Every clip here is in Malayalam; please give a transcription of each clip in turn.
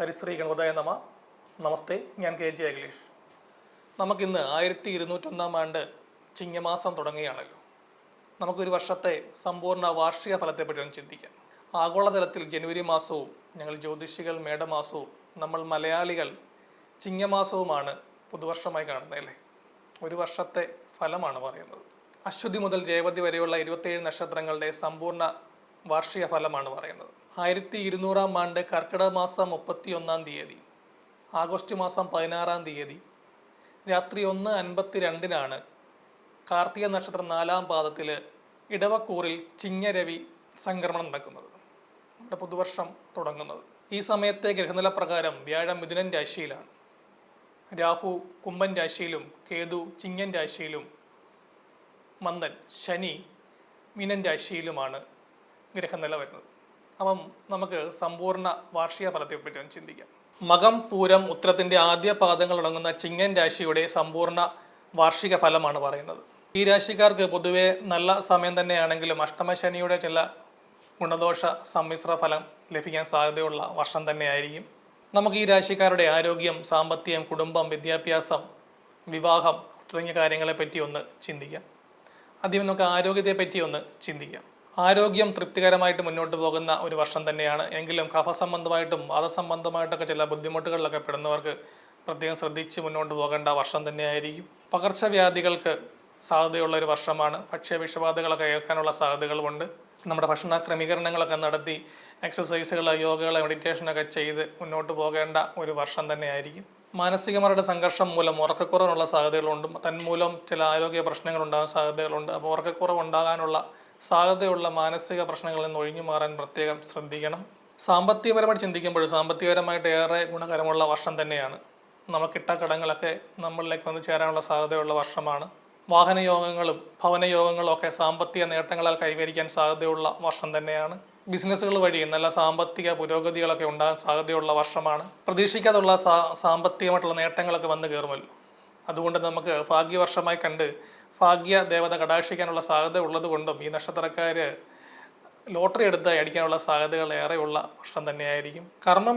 ഹരിശ്രീ ഗണപതായ നമ. നമസ്തേ ഞാൻ കെ ജെ അഖിലേഷ്. നമുക്കിന്ന് ആയിരത്തി ഇരുന്നൂറ്റൊന്നാം ആണ്ട് ചിങ്ങമാസം തുടങ്ങുകയാണല്ലോ. നമുക്കൊരു വർഷത്തെ സമ്പൂർണ വാർഷിക ഫലത്തെപ്പറ്റി ഒന്ന് ചിന്തിക്കാം. ആഗോളതലത്തിൽ ജനുവരി മാസവും ഞങ്ങൾ ജ്യോതിഷികൾ മേടമാസവും നമ്മൾ മലയാളികൾ ചിങ്ങമാസവുമാണ് പുതുവർഷമായി കാണുന്നത് അല്ലേ? ഒരു വർഷത്തെ ഫലമാണ് പറയുന്നത്. അശ്വതി മുതൽ രേവതി വരെയുള്ള ഇരുപത്തേഴ് നക്ഷത്രങ്ങളുടെ സമ്പൂർണ വാർഷിക ഫലമാണ് പറയുന്നത്. ആയിരത്തി ഇരുന്നൂറാം ആണ്ട് കർക്കിടക മാസം മുപ്പത്തി ഒന്നാം തീയതി ആഗസ്റ്റ് മാസം പതിനാറാം തീയതി രാത്രി ഒന്ന് അൻപത്തി രണ്ടിനാണ് കാർത്തിക നക്ഷത്രം നാലാം പാദത്തിൽ ഇടവക്കൂറിൽ ചിങ്ങരവി സംക്രമണം നടക്കുന്നത്. നമ്മുടെ പുതുവർഷം തുടങ്ങുന്നത്. ഈ സമയത്തെ ഗ്രഹനില പ്രകാരം വ്യാഴം മിഥുനൻ രാശിയിലാണ്. രാഹു കുംഭൻ രാശിയിലും കേതു ചിങ്ങൻ രാശിയിലും മന്ദൻ ശനി മീനൻ രാശിയിലുമാണ് ഗ്രഹനില വരുന്നത്. അപ്പം നമുക്ക് സമ്പൂർണ വാർഷിക ഫലത്തെപ്പറ്റി ഒന്ന് ചിന്തിക്കാം. മകം പൂരം ഉത്രത്തിന്റെ ആദ്യ പാദങ്ങൾ അടങ്ങുന്ന ചിങ്ങൻ രാശിയുടെ സമ്പൂർണ വാർഷിക ഫലമാണ് പറയുന്നത്. ഈ രാശിക്കാർക്ക് പൊതുവേ നല്ല സമയം തന്നെയാണെങ്കിലും അഷ്ടമശനിയുടെ ചില ഗുണദോഷ സമ്മിശ്ര ഫലം ലഭിക്കാൻ സാധ്യതയുള്ള വർഷം തന്നെയായിരിക്കും. നമുക്ക് ഈ രാശിക്കാരുടെ ആരോഗ്യം സാമ്പത്തികം കുടുംബം വിദ്യാഭ്യാസം വിവാഹം തുടങ്ങിയ കാര്യങ്ങളെപ്പറ്റി ഒന്ന് ചിന്തിക്കാം. ആദ്യം നമുക്ക് ആരോഗ്യത്തെ പറ്റി ഒന്ന് ചിന്തിക്കാം. ആരോഗ്യം തൃപ്തികരമായിട്ട് മുന്നോട്ട് പോകുന്ന ഒരു വർഷം തന്നെയാണ്. എങ്കിലും കഫസംബന്ധമായിട്ടും വാദസംബന്ധമായിട്ടൊക്കെ ചില ബുദ്ധിമുട്ടുകളിലൊക്കെ പെടുന്നവർക്ക് പ്രത്യേകം ശ്രദ്ധിച്ച് മുന്നോട്ട് പോകേണ്ട വർഷം തന്നെയായിരിക്കും. പകർച്ചവ്യാധികൾക്ക് സാധ്യതയുള്ള ഒരു വർഷമാണ്. ഭക്ഷ്യ വിഷബാധകളൊക്കെ ഏൽക്കാനുള്ള സാധ്യതകളുമുണ്ട്. നമ്മുടെ ഭക്ഷണ ക്രമീകരണങ്ങളൊക്കെ നടത്തി എക്സസൈസുകൾ യോഗകൾ മെഡിറ്റേഷനൊക്കെ ചെയ്ത് മുന്നോട്ട് പോകേണ്ട ഒരു വർഷം തന്നെയായിരിക്കും. മാനസികമാരുടെ സംഘർഷം മൂലം ഉറക്കക്കുറവിനുള്ള സാധ്യതകളുണ്ട്. തന്മൂലം ചില ആരോഗ്യ പ്രശ്നങ്ങൾ ഉണ്ടാകാൻ സാധ്യതകളുണ്ട്. അപ്പോൾ ഉറക്കക്കുറവ് ഉണ്ടാകാനുള്ള സാധ്യതയുള്ള മാനസിക പ്രശ്നങ്ങളിൽ നിന്ന് ഒഴിഞ്ഞു മാറാൻ പ്രത്യേകം ശ്രദ്ധിക്കണം. സാമ്പത്തികപരമായിട്ട് ചിന്തിക്കുമ്പോൾ സാമ്പത്തികപരമായിട്ട് ഏറെ ഗുണകരമുള്ള വർഷം തന്നെയാണ്. നമുക്കിട്ട കടങ്ങളൊക്കെ നമ്മളിലേക്ക് വന്ന് ചേരാനുള്ള സാധ്യതയുള്ള വർഷമാണ്. വാഹനയോഗങ്ങളും ഭവനയോഗങ്ങളും ഒക്കെ സാമ്പത്തിക നേട്ടങ്ങളാൽ കൈവരിക്കാൻ സാധ്യതയുള്ള വർഷം തന്നെയാണ്. ബിസിനസ്സുകൾ വഴി നല്ല സാമ്പത്തിക പുരോഗതികളൊക്കെ ഉണ്ടാകാൻ സാധ്യതയുള്ള വർഷമാണ്. പ്രതീക്ഷിക്കാതുള്ള സാമ്പത്തികമായിട്ടുള്ള നേട്ടങ്ങളൊക്കെ വന്നു കയറുമല്ലോ. അതുകൊണ്ട് നമുക്ക് ഭാഗ്യവർഷമായി കണ്ട് ഭാഗ്യ ദേവത കടാക്ഷിക്കാനുള്ള സാധ്യത ഉള്ളത് കൊണ്ടും ഈ നക്ഷത്രക്കാർ ലോട്ടറി എടുത്ത് അടിക്കാനുള്ള സാധ്യതകൾ ഏറെയുള്ള വർഷം തന്നെയായിരിക്കും. കർമ്മ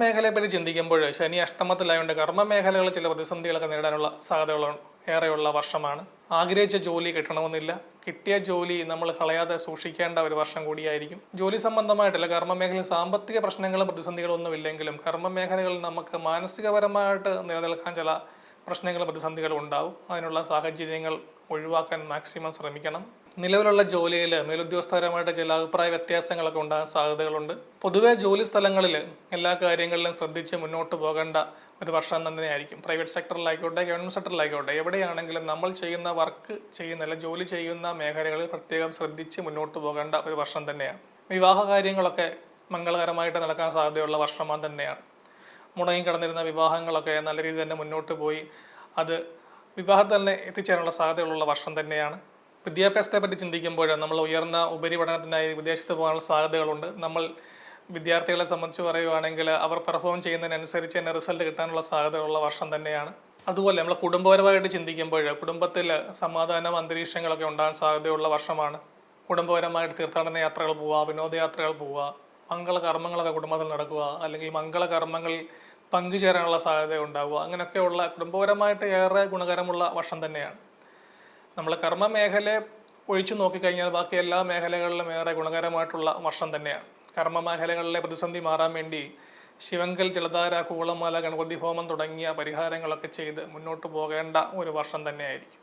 ചിന്തിക്കുമ്പോൾ ശനി അഷ്ടമത്തിലായതുകൊണ്ട് കർമ്മ ചില പ്രതിസന്ധികളൊക്കെ നേരിടാനുള്ള സാധ്യതകൾ ഏറെയുള്ള വർഷമാണ്. ആഗ്രഹിച്ച ജോലി കിട്ടണമെന്നില്ല. കിട്ടിയ ജോലി നമ്മൾ കളയാതെ സൂക്ഷിക്കേണ്ട ഒരു വർഷം കൂടിയായിരിക്കും. ജോലി സംബന്ധമായിട്ടല്ല കർമ്മമേഖലയിൽ സാമ്പത്തിക പ്രശ്നങ്ങളും പ്രതിസന്ധികളൊന്നും ഇല്ലെങ്കിലും കർമ്മമേഖലകളിൽ നമുക്ക് മാനസികപരമായിട്ട് നിലനിൽക്കാൻ ചില പ്രശ്നങ്ങളും പ്രതിസന്ധികൾ ഉണ്ടാവും. അതിനുള്ള സാഹചര്യങ്ങൾ ഒഴിവാക്കാൻ മാക്സിമം ശ്രമിക്കണം. നിലവിലുള്ള ജോലിയിൽ മേലുദ്യോഗസ്ഥപരമായിട്ട് ചില അഭിപ്രായ വ്യത്യാസങ്ങളൊക്കെ ഉണ്ടാകാൻ സാധ്യതകളുണ്ട്. പൊതുവെ ജോലി സ്ഥലങ്ങളിൽ എല്ലാ കാര്യങ്ങളിലും ശ്രദ്ധിച്ച് മുന്നോട്ട് പോകേണ്ട ഒരു വർഷം തന്നെയായിരിക്കും പ്രൈവറ്റ് സെക്ടറിലായിക്കോട്ടെ ഗവൺമെന്റ് സെക്ടറിലായിക്കോട്ടെ എവിടെയാണെങ്കിലും നമ്മൾ ചെയ്യുന്ന വർക്ക് ചെയ്യുന്ന അല്ലെങ്കിൽ ജോലി ചെയ്യുന്ന മേഖലകളിൽ പ്രത്യേകം ശ്രദ്ധിച്ച് മുന്നോട്ട് പോകേണ്ട ഒരു വർഷം തന്നെയാണ്. വിവാഹ കാര്യങ്ങളൊക്കെ മംഗളകരമായിട്ട് നടക്കാൻ സാധ്യതയുള്ള വർഷമാണ് തന്നെയാണ്. മുടങ്ങിക്കിടന്നിരുന്ന വിവാഹങ്ങളൊക്കെ നല്ല രീതിയിൽ തന്നെ മുന്നോട്ട് പോയി. അത് വിവാഹത്തിൽ തന്നെ എത്തിച്ചേരാനുള്ള സാധ്യതകളുള്ള വർഷം തന്നെയാണ്. വിദ്യാഭ്യാസത്തെ പറ്റി ചിന്തിക്കുമ്പോൾ നമ്മൾ ഉയർന്ന ഉപരിപഠനത്തിനായി വിദേശത്ത് പോകാനുള്ള സാധ്യതകളുണ്ട്. നമ്മൾ വിദ്യാർത്ഥികളെ സംബന്ധിച്ച് പറയുകയാണെങ്കിൽ അവർ പെർഫോം ചെയ്യുന്നതിനനുസരിച്ച് തന്നെ റിസൾട്ട് കിട്ടാനുള്ള സാധ്യതയുള്ള വർഷം തന്നെയാണ്. അതുപോലെ നമ്മൾ കുടുംബപരമായിട്ട് ചിന്തിക്കുമ്പോൾ കുടുംബത്തിൽ സമാധാനം അന്തരീക്ഷങ്ങളൊക്കെ ഉണ്ടാകാൻ സാധ്യതയുള്ള വർഷമാണ്. കുടുംബപരമായിട്ട് തീർത്ഥാടന യാത്രകൾ പോവുക വിനോദയാത്രകൾ പോവുക മംഗളകർമ്മങ്ങളൊക്കെ കുടുംബത്തിൽ നടക്കുക അല്ലെങ്കിൽ മംഗളകർമ്മങ്ങൾ പങ്കുചേരാനുള്ള സാധ്യത ഉണ്ടാവുക അങ്ങനെയൊക്കെയുള്ള കുടുംബപരമായിട്ട് ഏറെ ഗുണകരമുള്ള വർഷം തന്നെയാണ്. നമ്മൾ കർമ്മ മേഖലയെ ഒഴിച്ചു നോക്കിക്കഴിഞ്ഞാൽ ബാക്കി എല്ലാ മേഖലകളിലും ഏറെ ഗുണകരമായിട്ടുള്ള വർഷം തന്നെയാണ്. കർമ്മ മേഖലകളിലെ പ്രതിസന്ധി മാറാൻ വേണ്ടി ശിവങ്കൽ ജലധാര കൂളമാല ഗണപതി ഹോമം തുടങ്ങിയ പരിഹാരങ്ങളൊക്കെ ചെയ്ത് മുന്നോട്ട് പോകേണ്ട ഒരു വർഷം തന്നെയായിരിക്കും.